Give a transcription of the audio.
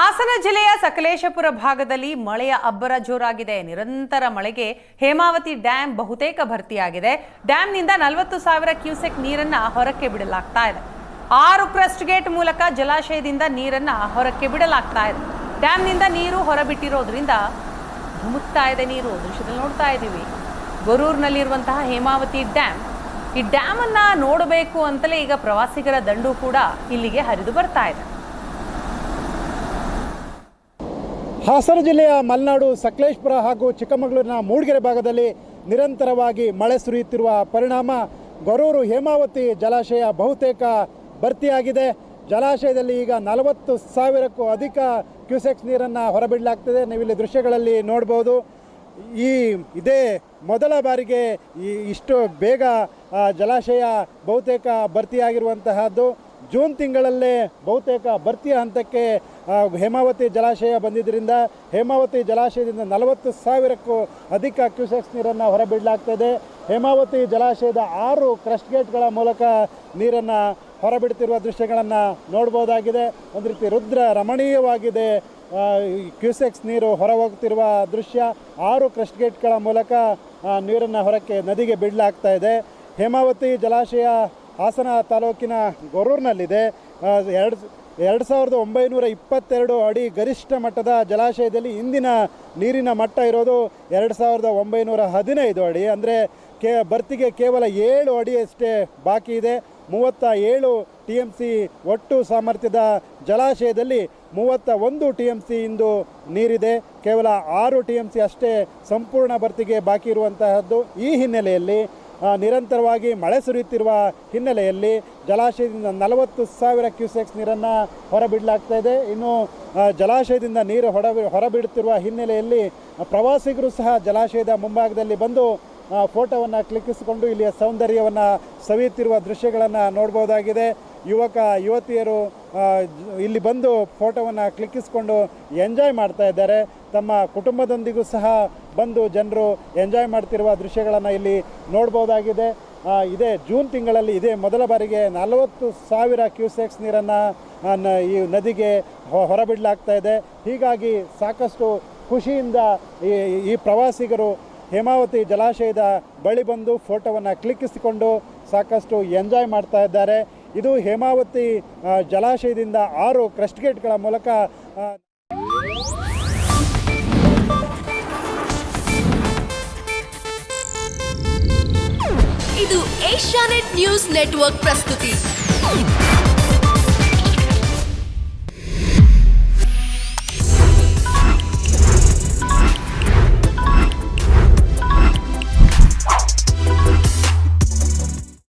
ಹಾಸನ ಜಿಲ್ಲೆಯ ಸಕಲೇಶಪುರ ಭಾಗದಲ್ಲಿ ಮಳೆಯ ಅಬ್ಬರ ಜೋರಾಗಿದೆ. ನಿರಂತರ ಮಳೆಗೆ ಹೇಮಾವತಿ ಡ್ಯಾಂ ಬಹುತೇಕ ಭರ್ತಿಯಾಗಿದೆ. ಡ್ಯಾಂನಿಂದ ನಲವತ್ತು ಸಾವಿರ ಕ್ಯೂಸೆಕ್ ನೀರನ್ನ ಹೊರಕ್ಕೆ ಬಿಡಲಾಗ್ತಾ ಇದೆ. ಆರು ಕ್ರಸ್ಟ್ ಗೇಟ್ ಮೂಲಕ ಜಲಾಶಯದಿಂದ ನೀರನ್ನ ಹೊರಕ್ಕೆ ಬಿಡಲಾಗ್ತಾ ಇದೆ. ಡ್ಯಾಂನಿಂದ ನೀರು ಹೊರಬಿಟ್ಟಿರೋದ್ರಿಂದ ಧುಮುಕ್ತಾ ಇದೆ ನೀರು. ದೃಶ್ಯದಲ್ಲಿ ನೋಡ್ತಾ ಇದ್ದೀವಿ. ಗೊರೂರಿನಲ್ಲಿರುವಂತಹ ಹೇಮಾವತಿ ಡ್ಯಾಂ. ಈ ಡ್ಯಾಮನ್ನು ನೋಡಬೇಕು ಅಂತಲೇ ಈಗ ಪ್ರವಾಸಿಗರ ದಂಡು ಕೂಡ ಇಲ್ಲಿಗೆ ಹರಿದು ಬರ್ತಾ ಇದೆ. ಹಾಸನ ಜಿಲ್ಲೆಯ ಮಲೆನಾಡು, ಸಕಲೇಶ್ಪುರ ಹಾಗೂ ಚಿಕ್ಕಮಗಳೂರಿನ ಮೂಡಿಗೆರೆ ಭಾಗದಲ್ಲಿ ನಿರಂತರವಾಗಿ ಮಳೆ ಸುರಿಯುತ್ತಿರುವ ಪರಿಣಾಮ ಗೊರೂರು ಹೇಮಾವತಿ ಜಲಾಶಯ ಬಹುತೇಕ ಭರ್ತಿಯಾಗಿದೆ. ಜಲಾಶಯದಲ್ಲಿ ಈಗ ನಲವತ್ತು ಸಾವಿರಕ್ಕೂ ಅಧಿಕ ಕ್ಯೂಸೆಕ್ಸ್ ನೀರನ್ನು ಹೊರಬಿಡಲಾಗ್ತದೆ. ನೀವಿಲ್ಲಿ ದೃಶ್ಯಗಳಲ್ಲಿ ನೋಡ್ಬೋದು. ಈ ಇದೇ ಮೊದಲ ಬಾರಿಗೆ ಇಷ್ಟು ಬೇಗ ಜಲಾಶಯ ಬಹುತೇಕ ಭರ್ತಿಯಾಗಿರುವಂತಹದ್ದು. ಜೂನ್ ತಿಂಗಳಲ್ಲೇ ಬಹುತೇಕ ಭರ್ತಿಯ ಹಂತಕ್ಕೆ ಹೇಮಾವತಿ ಜಲಾಶಯ ಬಂದಿದ್ದರಿಂದ ಹೇಮಾವತಿ ಜಲಾಶಯದಿಂದ ನಲವತ್ತು ಸಾವಿರಕ್ಕೂ ಅಧಿಕ ಕ್ಯೂಸೆಕ್ಸ್ ನೀರನ್ನು ಹೊರಬಿಡಲಾಗ್ತದೆ. ಹೇಮಾವತಿ ಜಲಾಶಯದ ಆರು ಕ್ರಸ್ಟ್ ಗೇಟ್ಗಳ ಮೂಲಕ ನೀರನ್ನು ಹೊರಬಿಡ್ತಿರುವ ದೃಶ್ಯಗಳನ್ನು ನೋಡ್ಬೋದಾಗಿದೆ. ಒಂದು ರೀತಿ ರುದ್ರ ರಮಣೀಯವಾಗಿದೆ. ಕ್ಯೂಸೆಕ್ಸ್ ನೀರು ಹೊರ ಹೋಗ್ತಿರುವ ದೃಶ್ಯ ಆರು ಕ್ರಸ್ಟ್ ಗೇಟ್ಗಳ ಮೂಲಕ ನೀರನ್ನು ಹೊರಕ್ಕೆ ನದಿಗೆ ಬಿಡಲಾಗ್ತಾ ಇದೆ. ಹೇಮಾವತಿ ಜಲಾಶಯ ಹಾಸನ ತಾಲೂಕಿನ ಗೊರೂರಿನಲ್ಲಿದೆ. ಎರಡು ಎರಡು ಸಾವಿರದ ಒಂಬೈನೂರ ಇಪ್ಪತ್ತೆರಡು ಅಡಿ ಗರಿಷ್ಠ ಮಟ್ಟದ ಜಲಾಶಯದಲ್ಲಿ ಇಂದಿನ ನೀರಿನ ಮಟ್ಟ ಇರೋದು ಎರಡು ಸಾವಿರದ ಒಂಬೈನೂರ ಹದಿನೈದು ಅಡಿ. ಅಂದರೆ ಕೇ ಭರ್ತಿಗೆ ಕೇವಲ ಏಳು ಅಡಿಯಷ್ಟೇ ಬಾಕಿ ಇದೆ. ಮೂವತ್ತ ಏಳು ಟಿ ಎಂ ಸಿ ಒಟ್ಟು ಸಾಮರ್ಥ್ಯದ ಜಲಾಶಯದಲ್ಲಿ ಮೂವತ್ತ ಒಂದು ಟಿ ಎಂ ಸಿ ಇಂದು ನೀರಿದೆ. ಕೇವಲ ಆರು ಟಿ ಎಂ ಸಿ ಅಷ್ಟೇ ಸಂಪೂರ್ಣ ಭರ್ತಿಗೆ ಬಾಕಿ ಇರುವಂತಹದ್ದು. ಈ ಹಿನ್ನೆಲೆಯಲ್ಲಿ ನಿರಂತರವಾಗಿ ಮಳೆ ಸುರಿಯುತ್ತಿರುವ ಹಿನ್ನೆಲೆಯಲ್ಲಿ ಜಲಾಶಯದಿಂದ ನಲವತ್ತು ಸಾವಿರ ಕ್ಯೂಸೆಕ್ಸ್ ನೀರನ್ನು ಹೊರಬಿಡಲಾಗ್ತಾ ಇದೆ. ಇನ್ನು ಜಲಾಶಯದಿಂದ ನೀರು ಹೊರ, ಹೊರಬಿಡುತ್ತಿರುವ ಹಿನ್ನೆಲೆಯಲ್ಲಿ ಪ್ರವಾಸಿಗರು ಸಹ ಜಲಾಶಯದ ಮುಂಭಾಗದಲ್ಲಿ ಬಂದು ಫೋಟೋವನ್ನು ಕ್ಲಿಕ್ಕಿಸಿಕೊಂಡು ಇಲ್ಲಿಯ ಸೌಂದರ್ಯವನ್ನು ಸವಿಯುತ್ತಿರುವ ದೃಶ್ಯಗಳನ್ನು ನೋಡ್ಬೋದಾಗಿದೆ. ಯುವಕ, ಯುವತಿಯರು ಇಲ್ಲಿ ಬಂದು ಫೋಟೋವನ್ನು ಕ್ಲಿಕ್ಕಿಸಿಕೊಂಡು ಎಂಜಾಯ್ ಮಾಡ್ತಾ ಇದ್ದಾರೆ. ತಮ್ಮ ಕುಟುಂಬದೊಂದಿಗೂ ಸಹ ಬಂದು ಜನರು ಎಂಜಾಯ್ ಮಾಡ್ತಿರುವ ದೃಶ್ಯಗಳನ್ನು ಇಲ್ಲಿ ನೋಡ್ಬೋದಾಗಿದೆ. ಇದೇ ಜೂನ್ ತಿಂಗಳಲ್ಲಿ ಇದೇ ಮೊದಲ ಬಾರಿಗೆ ನಲವತ್ತು ಸಾವಿರ ಕ್ಯೂಸೆಕ್ಸ್ ನೀರನ್ನು ಈ ನದಿಗೆ ಹೊರಬಿಡಲಾಗ್ತಾ ಇದೆ. ಹೀಗಾಗಿ ಸಾಕಷ್ಟು ಖುಷಿಯಿಂದ ಈ ಈ ಪ್ರವಾಸಿಗರು ಹೇಮಾವತಿ ಜಲಾಶಯದ ಬಳಿ ಬಂದು ಫೋಟೋವನ್ನು ಕ್ಲಿಕ್ಕಿಸಿಕೊಂಡು ಸಾಕಷ್ಟು ಎಂಜಾಯ್ ಮಾಡ್ತಾ ಇದ್ದಾರೆ. ಇದು ಹೇಮಾವತಿ ಜಲಾಶಯದಿಂದ ಆರು ಕ್ರಸ್ಟ್ ಗೇಟ್ಗಳ ಮೂಲಕ ಇದು ಏಷ್ಯಾನೆಟ್ ನ್ಯೂಸ್ ನೆಟ್ವರ್ಕ್ ಪ್ರಸ್ತುತಿ.